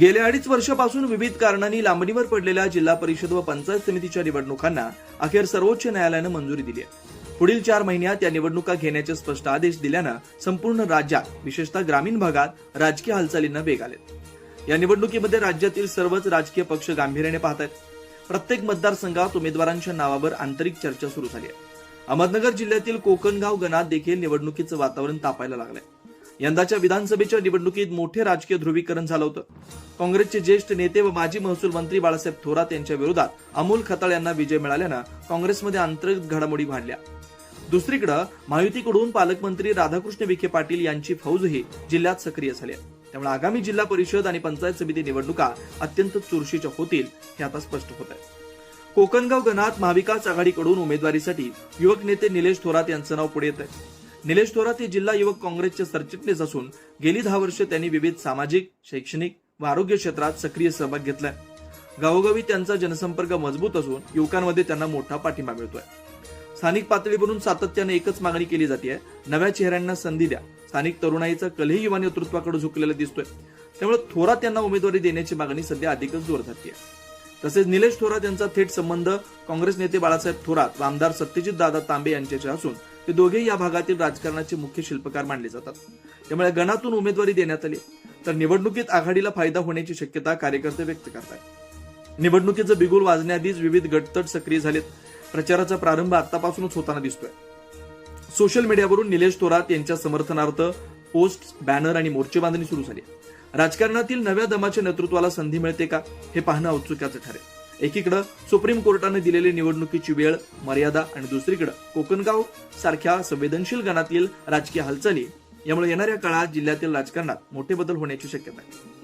गेल्या अडीच वर्षापासून विविध कारणांनी लांबणीवर पडलेल्या जिल्हा परिषद व पंचायत समितीच्या निवडणुकांना अखेर सर्वोच्च न्यायालयानं मंजुरी दिली आहे. पुढील चार महिन्यात या निवडणुका घेण्याचे स्पष्ट आदेश दिल्यानं संपूर्ण राज्यात विशेषतः ग्रामीण भागात राजकीय हालचालींना वेग आले या निवडणुकीमध्ये राज्यातील सर्वच राजकीय पक्ष गांभीर्याने पाहत आहेत प्रत्येक मतदारसंघात उमेदवारांच्या नावावर आंतरिक चर्चा सुरू झाली आहे. अहमदनगर जिल्ह्यातील कोकणगाव गणात देखील निवडणुकीचं वातावरण तापायला लागलंय. यंदाच्या विधानसभेच्या निवडणुकीत मोठे राजकीय ध्रुवीकरण झालं होतं. काँग्रेसचे ज्येष्ठ नेते व माजी महसूल मंत्री बाळासाहेब थोरात यांच्या विरोधात अमोल खताळ यांना विजय मिळाल्यानं काँग्रेसमध्ये अंतर्गत घडामोडी वाढल्या दुसरीकडे महायुतीकडून पालकमंत्री राधाकृष्ण विखे पाटील यांची फौजही जिल्ह्यात सक्रिय झाली आहे. त्यामुळे आगामी जिल्हा परिषद आणि पंचायत समिती निवडणुका अत्यंत चुरशीच्या होतील हे आता स्पष्ट होत आहे. कोकणगाव गणात महाविकास आघाडीकडून उमेदवारीसाठी युवक नेते निलेश थोरात यांचं नाव पुढे येत आहे. निलेश थोरात हे जिल्हा युवक काँग्रेसचे सरचिटणीस असून गेली दहा वर्ष त्यांनी विविध सामाजिक शैक्षणिक व आरोग्य क्षेत्रात सक्रिय सहभाग घेतलाय. गावोगावी त्यांचा जनसंपर्क मजबूत असून युवकांमध्ये त्यांना मोठा पाठिंबा मिळतोय. स्थानिक पातळीवरून सातत्याने एकच मागणी केली जाते नव्या चेहऱ्यांना संधी द्या. स्थानिक तरुणाईचा कलही युवा नेतृत्वाकडे झुकलेला दिसतोय. त्यामुळे थोरात यांना उमेदवारी देण्याची मागणी सध्या अधिकच जोर धरते तसेच निलेश थोरात यांचा थेट संबंध काँग्रेस नेते बाळासाहेब थोरात व आमदार सत्यजित दादा तांबे यांच्याशी असून ते दोघेही या भागातील राजकारणाचे मुख्य शिल्पकार मानले जातात. त्यामुळे गणातून उमेदवारी देण्यात आली तर निवडणुकीत आघाडीला फायदा होण्याची शक्यता कार्यकर्ते व्यक्त करतात. निवडणुकीचं बिगुल वाजण्याआधीच विविध गटतट सक्रिय झालेत. प्रचाराचा प्रारंभ आतापासूनच होताना दिसतोय. सोशल मीडियावरून निलेश थोरात यांच्या समर्थनार्थ पोस्ट बॅनर आणि मोर्चे बांधणी सुरू झाली. राजकारणातील नव्या दमाच्या नेतृत्वाला संधी मिळते का हे पाहणं औत्सुक्याचं ठरेल. एकीकडे सुप्रीम कोर्टाने दिलेली निवडणुकीची वेळ मर्यादा आणि दुसरीकडे कोकणगाव सारख्या संवेदनशील गणातील राजकीय हालचाली. यामुळे येणाऱ्या काळात जिल्ह्यातील राजकारणात मोठे बदल होण्याची शक्यता आहे.